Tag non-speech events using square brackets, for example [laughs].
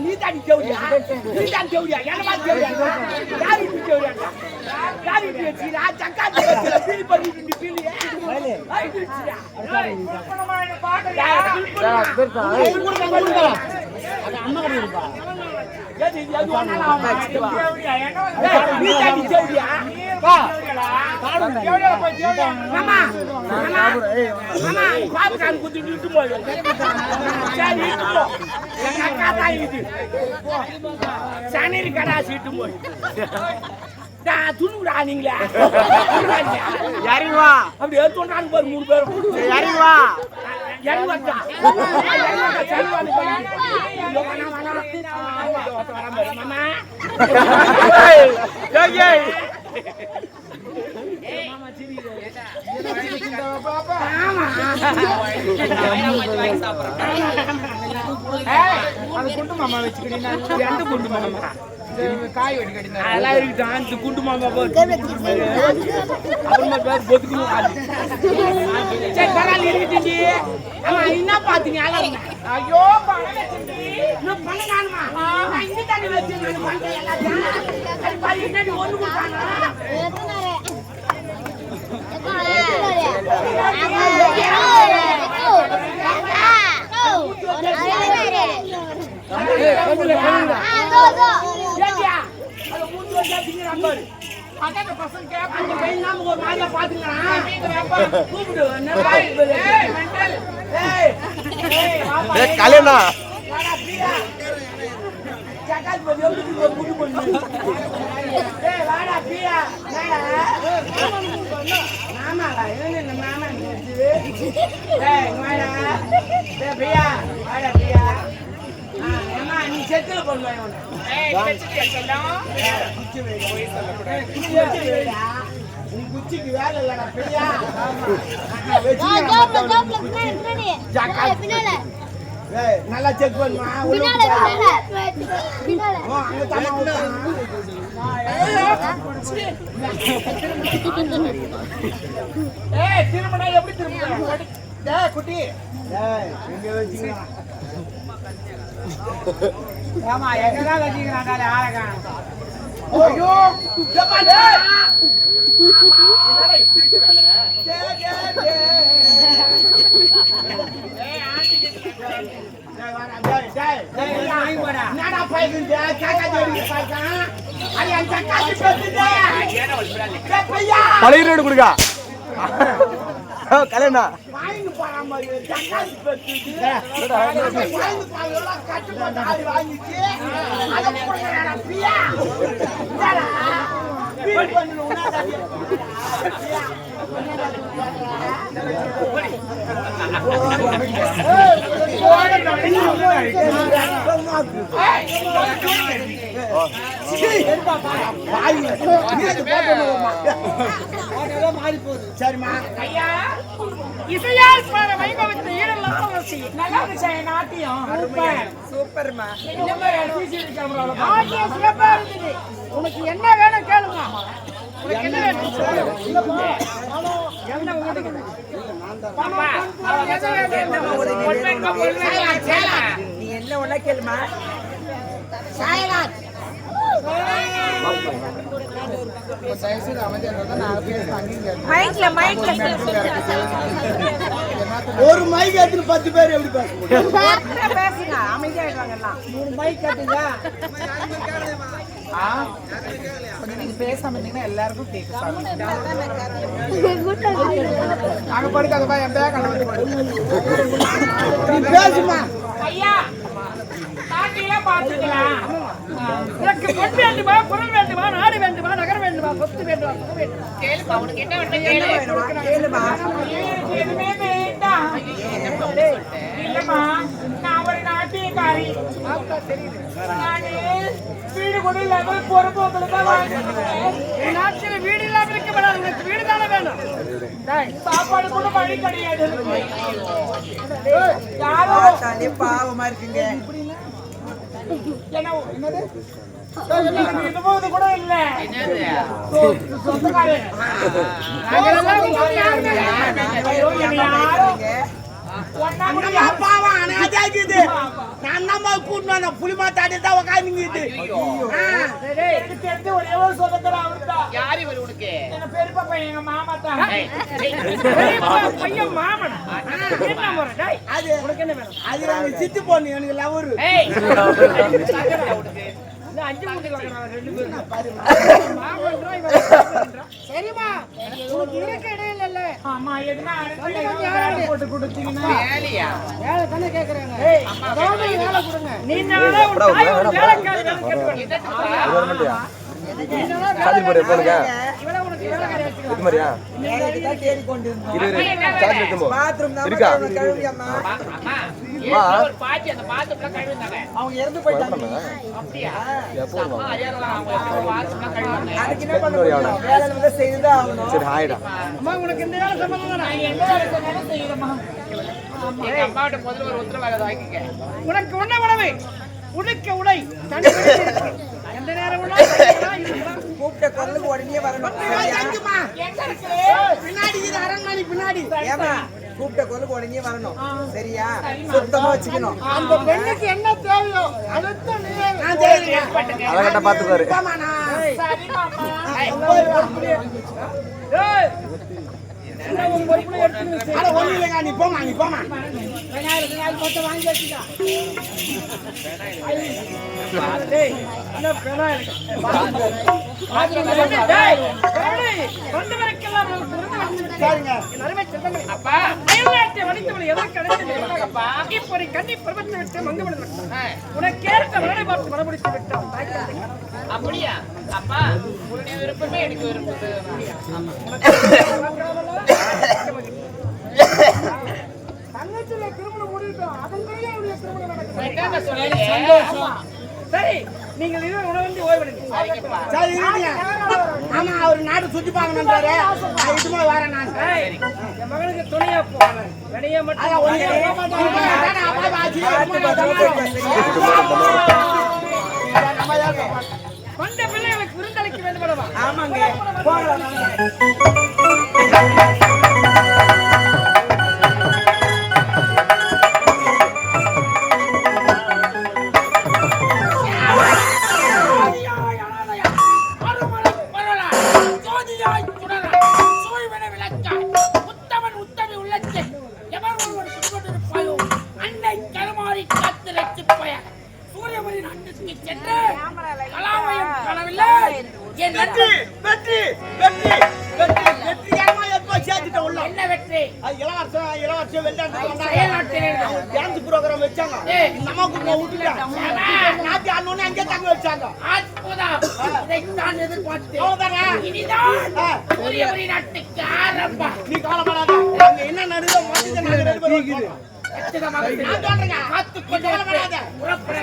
நீ தாண்டி தேவடியா நீ தான் தேவடியா என்ன மாதிரி தேவடியா யார் வீட்டு தேவடியா யார் வீட்டு வச்சுக்கிறா சக்காத்தி வச்சுல பீலி பண்ணி பீலி பீலி நீ தாண்டி தேவடியா சனரி கடாசி இட்டு போய் துணுடா நீங்களே அப்படி எடுத்துட்டாங்க பாரு மூணு பேரும் இறங்கி ஏய். அது குண்டு மாமா வச்சுக்கிறீங்க எந்த குண்டு மாமா காய் வெட்டி அதெல்லாம் அந்த குண்டு மாமா பாரு அப்புறமா பேர் பொத்துக்கணும் அது. சரி பரவாயில்ல இருக்கட்டும் ஆமா என்ன பாத்தீங்க ஐயோ பணம் பணம் காணுமா வச்சு நான் பண்றேன் எல்லாத்தையும் என்னடி ஒண்ணு கொடுத்தாங்க பாரு அதான் பசங்க கேட்பாங்க பையன் ஒரு மாதிரியா பாத்துக்கலாம் கூப்பிடு கல்யாணா வாடா, பிரியா. ஜகாத் போது எப்படி இருக்கு ஒரு குண்டு பொண்ணு? ஏய், வாடா, பிரியா. என்னடா? மாமாவா? என்ன இந்த மாமா இங்க வச்சு? ஏய், இங்க வாடா. ஏய், பிரியா, வாடா, பிரியா. ஆ, ஏம்மா, நீ செத்துல கொண்டு வா இவனை. ஏய், வச்சுட்டியா செல்லம்? ஏய், குச்சிக்கு வேலை இல்லடா, பிரியா. மத்தவனுக்கு. ஏய், நல்லா செக் பண்ணுமா? திரும்பினா எப்படி திரும்புவ? ஏய், குட்டி ஏய், இங்க வச்சுக்கலாம். ஆமா எங்கதான் வச்சுக்கிறாங்க ஆளகா ஐயோ, ஏப்பா, டேய். டேய், டேய், டேய். டேய், டேய், டேய். டேய். என்னடா பைக்குது? காக்கா ஜோடி பைக்கன். அது என் சக்காத்தி பெத்துது. டேய், பையா. பழைய ரேடு கொடுக்கா கல்யாணா வாங்கிட்டு போறான் பாரு, சக்காத்தி பெத்துது. வாங்கிட்டு போறான், எல்லாம் கட்டு போட்டு ஆளு வாங்கிச்சு. அதை கொடுக்கறாடா, பிரியா. இந்தாடா. ஃபீல் பண்ணணும், உன்னாடா, பிரியா. சரிம்மா. ஐயா இசையால் பாட வைபவத்தை ஈடெல்லாம் அவசி நல்லா இருந்துச்சா என் நாட்டியம்? சூப்பர். சூப்பர்மா நாட்டியம் சிறப்பா இருந்தது. உனக்கு என்ன வேணும் கேளுங்க உனக்கு என்ன வேணும் என்ன உங்களுக்கு ஒண்ணா கேளுமா? மைக்ல மைக்ல ஒரு மைக் எடுத்து பத்து பேர் எப்படி பேச முடியும்? பேசுங்க. அமைதியாயிடுவாங்க எல்லாம் மூணு மைக் கட்டுங்க கொஞ்சம் நீங்க பேசாம இருந்தீங்கன்னா எல்லாருக்கும் கேட்கும் அங்க படுக்காதப்பா என் பேக் அண்ணன் நீ பேசுமா ஐயா. நாட்டிலாம் பார்த்துக்கலாம். உனக்கு பொன் வேண்டுமா பொருள் வேண்டுமா நாடு வேண்டுமா நகர் வேண்டுமா சொத்து வேண்டுமா சுகம் வேண்டுமா? கேளுப்பா உனக்கு என்ன வேணும்? கேளுமா எதுவுமே வேண்டாம். இல்லம்மா நான் ஒரு நாட்டியக்காரி. நானு வீடு கூட இல்லாம பொறுப்பு உங்களுக்கு தான் வாங்கிக்கிறேன். நாட்டில் வீடு இல்லாம உங்களுக்கு வீடு தானே வேணும். சாப்பாடு கூட வழி கிடையாது. எனக்கு. யாரோ தானே பாவமா இருக்குங்க. என்ன என்னது இது கூட இல்ல சொ- சொந்தக்காரன். நாங்கெல்லாம் யாருமே முடியாது. பாவம் அனாதைக்குது நான் வந்த புளிமா தாட்டி தான் அவர்தான். யார் இவர் உனக்கு? பெரியப்பா பையன் எங்க மாமா தான். பையன் மாமனா? அது உனக்கு என்ன வேணும்? அது நாங்க சித்து பொண்ணு எனக்கு லவரு உனக்கு இருக்க. ஆமா, எதுனா போட்டு கொடுத்தீங்கன்னா. வேலையா? வேலை தானே கேக்குறாங்க. ஏய், அதாவது வேலை கொடுங்க. நீ நாளா உன் தாய் ஒரு வேலைக்காரி வேலை கேட்டுக்கணும். இது மாதிரியா வேலைக்கு தான் தேடி கொண்டு இருந்தோம் இரு இரு சார்ஜ் எடுத்து போ பாத்ரூம் தான் இருக்கா? கழுவியம்மா அம்மா, அம்மா, ஏற்கனவே ஒரு பாட்டி அந்த பாத்ரூம்ல கழுவினாங்க. அவங்க இறந்து போயிட்டாங்க சரி ஹாய்டா. அம்மா உனக்கு இந்த வேலை சம்பந்தம் அம்மாட்ட முதல்ல ஒரு உத்தரவாதம் வாங்கிக்க. உனக்கு உண்ண உணவு. உடுக்க உடை. எந்த நேரம் இருக்கலாம். கூப்பிட்ட குரலுக்கு உடனே வரணும்? பின்னாடி அரண்மனை பின்னாடி. ஏமா கூப்பிட்ட குரலுக்கு உடனே வரணும். சரியா? சுத்தமா வச்சுக்கணும். அந்த பெண்ணுக்கு என்ன தேவையோ அடுத்த அழகட்ட பாத்துக்காரு அட ஒண்ணு இல்லைங்க நீ போமா நீ போமா வெங்காயம், வெங்காயம் வாங்கி உனக்கு அப்படியா? அப்பா, உன்னுடைய விருப்பமே எனக்கு விருப்பம் [laughs] சரி நீங்கள் இருவர் உணவந்தி ஓய்வெடுங்க. சரி இருங்க ஆமா அவர் நாடு சுத்தி பார்க்கணுன்றாரு நான் இதுமா வரேன் நான் என் மகனுக்கு துணையா போ வெளியே மட்டும் அதான் ஒண்ணு தனியா போக மாட்டான். பார்த்து பத்திரமா வெற்றி வெற்றி வெற்றி வெற்றி ஏமா எப்போ சேர்த்துட்ட உள்ள. என்ன வெற்றி? அது இளவரசன் இளவரசன் வெளிநாட்டுக்கு டான்ஸ் ப்ரோக்ராம் வச்சாங்க. நம்ம கூட விட்டுட்டாங்க நாத்தி அங்கே தங்க வச்சாங்க. அற்புதம் இதைத்தான் எதிர்பார்த்தேன். இனிதான் ஆ, சூரியபுரி நாட்டுக்கு ஆரம்பம். நீ என்ன நடுவே மத்திய நாடு நடுவே கச்சிதமாக நான் சொல்றேங்க காத்துக் கொண்டு கவலைப்படாத புறப்பட